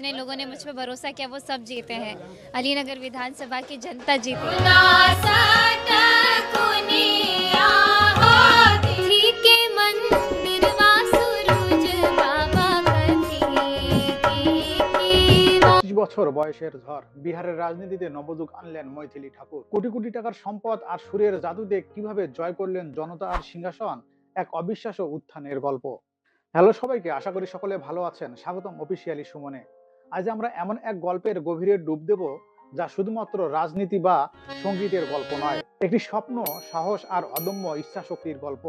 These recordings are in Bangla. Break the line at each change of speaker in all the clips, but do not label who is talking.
जितने लोगों ने मुझ पर भरोसा किया वो सब जीते हैं अलीनगर विधानसभा की जनता जीती ठीक है मंदिर वा सूरज बाबा कथी
পঁচিশ বছর বয়সের ঝড় বিহারের রাজনীতিতে নবযুগ আনলেন মৈথিলি ঠাকুর কোটি কোটি টাকার সম্পদ আর সুরের জাদুতে কিভাবে জয় করলেন জনতা আর সিংহাসন এক অবিশ্বাস্য উত্থানের গল্প হ্যালো সবাইকে আশা করি সকলে ভালো আছেন স্বাগতম অফিসিয়ালি সুমনে আজ আমরা এমন এক গল্পের গভীরে ডুব দেব যা শুধুমাত্র রাজনীতি বা সঙ্গীতের গল্প নয়। একটি স্বপ্ন সাহস আর অদম্য ইচ্ছা শক্তির গল্প।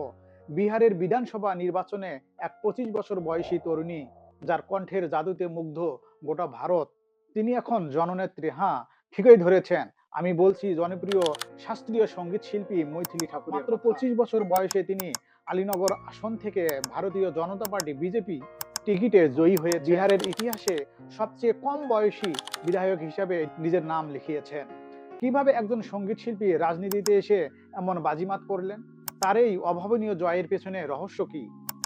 বিহারের বিধানসভা নির্বাচনে এক পঁচিশ বছর বয়সী তরুণী যার কণ্ঠের জাদুতে মুগ্ধ গোটা ভারত তিনি এখন জননেত্রী। হ্যাঁ ঠিকই ধরেছেন। আমি বলছি জনপ্রিয় শাস্ত্রীয় সংগীত শিল্পী মৈথিলি ঠাকুর মাত্র পঁচিশ বছর বয়সে তিনি আলীনগর আসন থেকে ভারতীয় জনতা পার্টি বিজেপি টিকিটে জয়ী হয়ে বিহারের ইতিহাসে সবচেয়ে কম বয়সী বিধায়ক হিসাবে নিজের নাম লিখিয়েছেন। কীভাবে একজন সংগীত শিল্পী রাজনীতিতে এসে এমন বাজিমাত করলেন? তার এই অভাবনীয় জয়ের পেছনে রহস্য কি?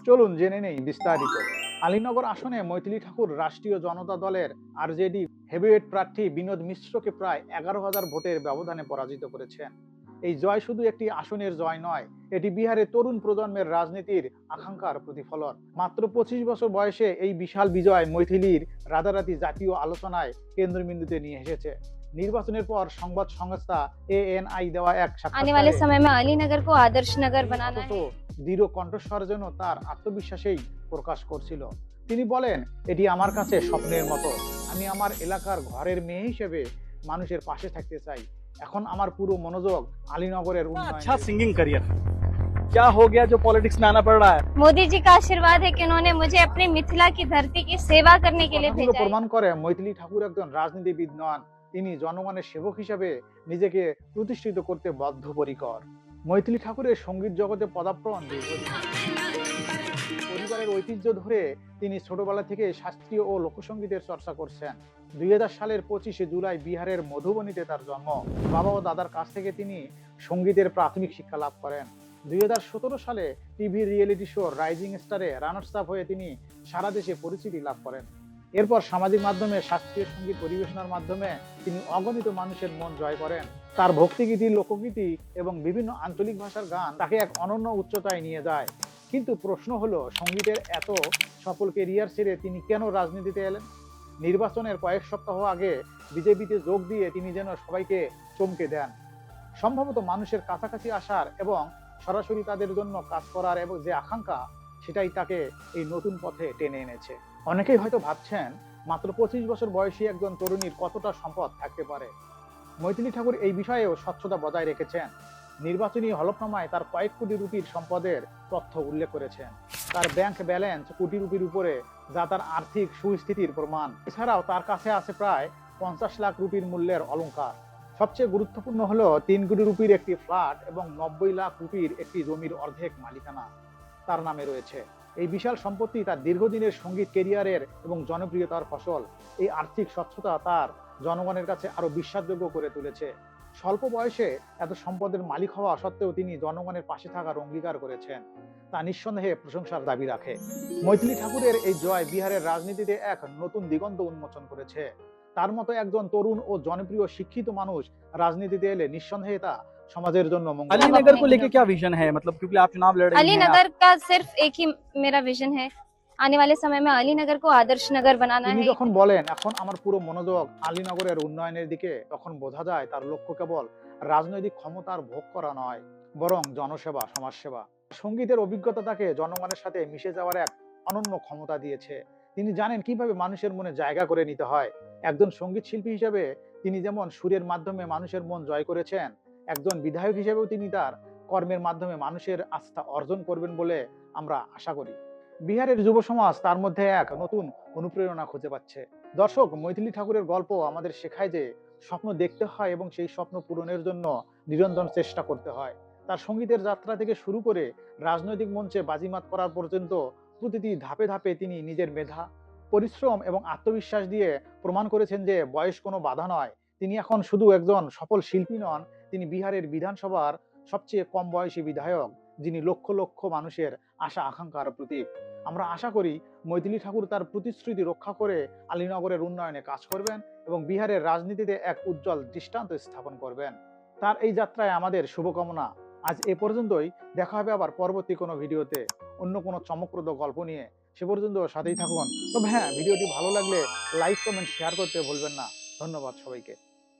চলুন জেনে নেই বিস্তারিত। আলীনগর আসনে মৈথিলি ঠাকুর রাষ্ট্রীয় জনতা দলের আরজেডি হেভিওয়েট প্রার্থী বিনোদ মিশ্রকে প্রায় এগারো হাজার ভোটের ব্যবধানে পরাজিত করেছেন। এই জয় শুধু একটি আসনের জয় নয় এটি বিহারে তরুণ প্রজন্মের রাজনীতির আকাঙ্ক্ষার প্রতিফলন। মাত্র পঁচিশ বছর বয়সে এই বিশাল বিজয় মৈথিলির রাতারাতি জাতীয় আলোচনায় কেন্দ্রবিন্দুতে নিয়ে এসেছে। নির্বাচনের পর সংবাদ সংস্থা
এ এন আই দেওয়া এক
আদর্শ
নগর
দৃঢ় কণ্ঠস্বর যেন তার আত্মবিশ্বাসেই প্রকাশ করছিল। তিনি বলেন এটি আমার কাছে স্বপ্নের মতো। আমি আমার এলাকার ঘরের মেয়ে হিসেবে মানুষের পাশে থাকতে চাই। এখন আমার পুরো মনোযোগ আলীনগরের
इतना
উন্নয়নে
अच्छा सिंगिंग करियर क्या हो गया जो पॉलिटिक्स में आना पड़ रहा है
मोदी जी का आशीर्वाद है कि उन्होंने मुझे अपनी मिथिला की धरती की सेवा करने के लिए
কথাগুলো
भेजा है
প্রমাণ করে মৈথিলি ঠাকুর একজন রাজনীতিবিদ নন তিনি জনগণের সেবক হিসেবে নিজেকে প্রতিষ্ঠিত করতে বদ্ধপরিকর মৈথিলি ঠাকুরের সংগীত জগতে পদার্পণ পরিবারের ঐতিহ্য ধরে তিনি ছোটবেলা থেকে শাস্ত্রীয় ও লোকসঙ্গীতের চর্চা করছেন। দুই হাজার সালের পঁচিশে জুলাই বিহারের মধুবনীতে তার জন্ম। বাবা ও দাদার কাছ থেকে তিনি সঙ্গীতের প্রাথমিক শিক্ষা লাভ করেন। দুই হাজার সতেরো সালে টিভি রিয়েলিটি শো রাইজিং স্টারে রানার্স আপ হয়ে তিনি সারা দেশে পরিচিতি লাভ করেন। এরপর সামাজিক মাধ্যমে শাস্ত্রীয় সংগীত পরিবেশনার মাধ্যমে তিনি অগণিত মানুষের মন জয় করেন। তার ভক্তিগীতি, লোকগীতি এবং বিভিন্ন আঞ্চলিক ভাষার গান তাকে এক অনন্য উচ্চতায় নিয়ে যায়। কিন্তু প্রশ্ন হলো, সঙ্গীতের এত সফল কেরিয়ার ছেড়ে তিনি কেন রাজনীতিতে এলেন? নির্বাচনের কয়েক সপ্তাহ আগে বিজেপিতে যোগ দিয়ে তিনি যেন সবাইকে চমকে দেন। সম্ভবত মানুষের কাছাকাছি আসার এবং সরাসরি তাদের জন্য কাজ করার এবং যে আকাঙ্ক্ষা, সেটাই তাকে এই নতুন পথে টেনে এনেছে। অনেকেই হয়তো ভাবছেন, মাত্র পঁচিশ বছর বয়সী একজন তরুণীর কতটা সম্পদ থাকতে পারে? মৈথিলি ঠাকুর এই বিষয়েও স্বচ্ছতা বজায় রেখেছেন। নির্বাচনী হলফনামায় তার কয়েক কোটি রুপির সম্পদের তথ্য উল্লেখ করেছেন। তার ব্যাংক ব্যালেন্স কোটি রুপির উপরে, যা তার আর্থিক সুস্থিতির প্রমাণ। এছাড়াও তার কাছে আছে প্রায় পঞ্চাশ লাখ রুপির মূল্যের অলংকার। সবচেয়ে গুরুত্বপূর্ণ হলো তিন কোটি রুপির একটি ফ্ল্যাট এবং নব্বই লাখ রুপির একটি জমির অর্ধেক মালিকানা তার নামে রয়েছে। এই বিশাল সম্পত্তি তার দীর্ঘদিনের সংগীত কেরিয়ারের এবং জনপ্রিয়তার ফসল। এই আর্থিক স্বচ্ছতা তার জনগণের কাছে আরো বিশ্বাসযোগ্য করে তুলেছে স্বল্প বয়সে এত সম্পদের মালিক হওয়া সত্ত্বেও তিনি জনগণের পাশে থাকার অঙ্গীকার করেছেন তা নিঃসন্দেহে প্রশংসার দাবি রাখে মৈথিলি ঠাকুরের এই জয় বিহারের রাজনীতিতে এক নতুন দিগন্ত উন্মোচন করেছে তার মতো একজন তরুণ ও জনপ্রিয় শিক্ষিত মানুষ রাজনীতিতে এলে নিঃসন্দেহে তা সমাজের জন্য মঙ্গল
अलीनगर को लेके क्या विजन है मतलब क्योंकि आप चुनाव लड़ रही हैं
अलीनगर का सिर्फ एक ही मेरा विजन है आने वाले समय में अलीनगर को आदर्श नगर बनाना
তিনি
है
যখন বলেন এখন আমার পুরো মনোযোগ আলীনগরের উন্নয়নের দিকে তখন বোঝা যায় তার লক্ষ্য কেবল রাজনৈতিক ক্ষমতার ভোগ করা নয় বরং জনসেবা সমাজসেবা সঙ্গীতের অভিজ্ঞতা তাকে জনগণের সাথে মিশে যাওয়ার এক অনন্য ক্ষমতা দিয়েছে তিনি জানেন কিভাবে মানুষের মনে জায়গা করে নিতে হয় একজন সঙ্গীত শিল্পী হিসেবে তিনি যেমন সুরের মাধ্যমে মানুষের মন জয় করেছেন একজন বিধায়ক হিসেবেও তিনি তার কর্মের মাধ্যমে মানুষের আস্থা অর্জন করবেন বলে আমরা আশা করি বিহারের যুব সমাজ তার মধ্যে এক নতুন অনুপ্রেরণা খুঁজে পাচ্ছে। দর্শক, মৈথিলি ঠাকুরের গল্প আমাদের শেখায় যে স্বপ্ন দেখতে হয় এবং সেই স্বপ্ন পূরণের জন্য নিরন্তর চেষ্টা করতে হয়। তার সঙ্গীতের যাত্রা থেকে শুরু করে রাজনৈতিক মঞ্চে বাজিমাত করার পর্যন্ত প্রতিটি ধাপে ধাপে তিনি নিজের মেধা, পরিশ্রম এবং আত্মবিশ্বাস দিয়ে প্রমাণ করেছেন যে বয়স কোনো বাধা নয়। তিনি এখন শুধু একজন সফল শিল্পী নন, তিনি বিহারের বিধানসভার সবচেয়ে কম বয়সী বিধায়ক, যিনি লক্ষ লক্ষ মানুষের আশা আকাঙ্ক্ষার প্রতীক। আমরা আশা করি মৈথিলী ঠাকুর তার প্রতিশ্রুতি রক্ষা করে আলীনগরের উন্নয়নে কাজ করবেন এবং বিহারের রাজনীতিতে এক উজ্জ্বল দৃষ্টান্ত স্থাপন করবেন। তার এই যাত্রায় আমাদের শুভকামনা। আজ এ পর্যন্তই। দেখা হবে আবার পরবর্তী কোনো ভিডিওতে। অন্য কোনো চমকপ্রদ গল্প নিয়ে। সে পর্যন্ত সাথেই থাকুন। তবে হ্যাঁ ভিডিওটি ভালো লাগলে লাইক, কমেন্ট শেয়ার করতে ভুলবেন না। ধন্যবাদ সবাইকে।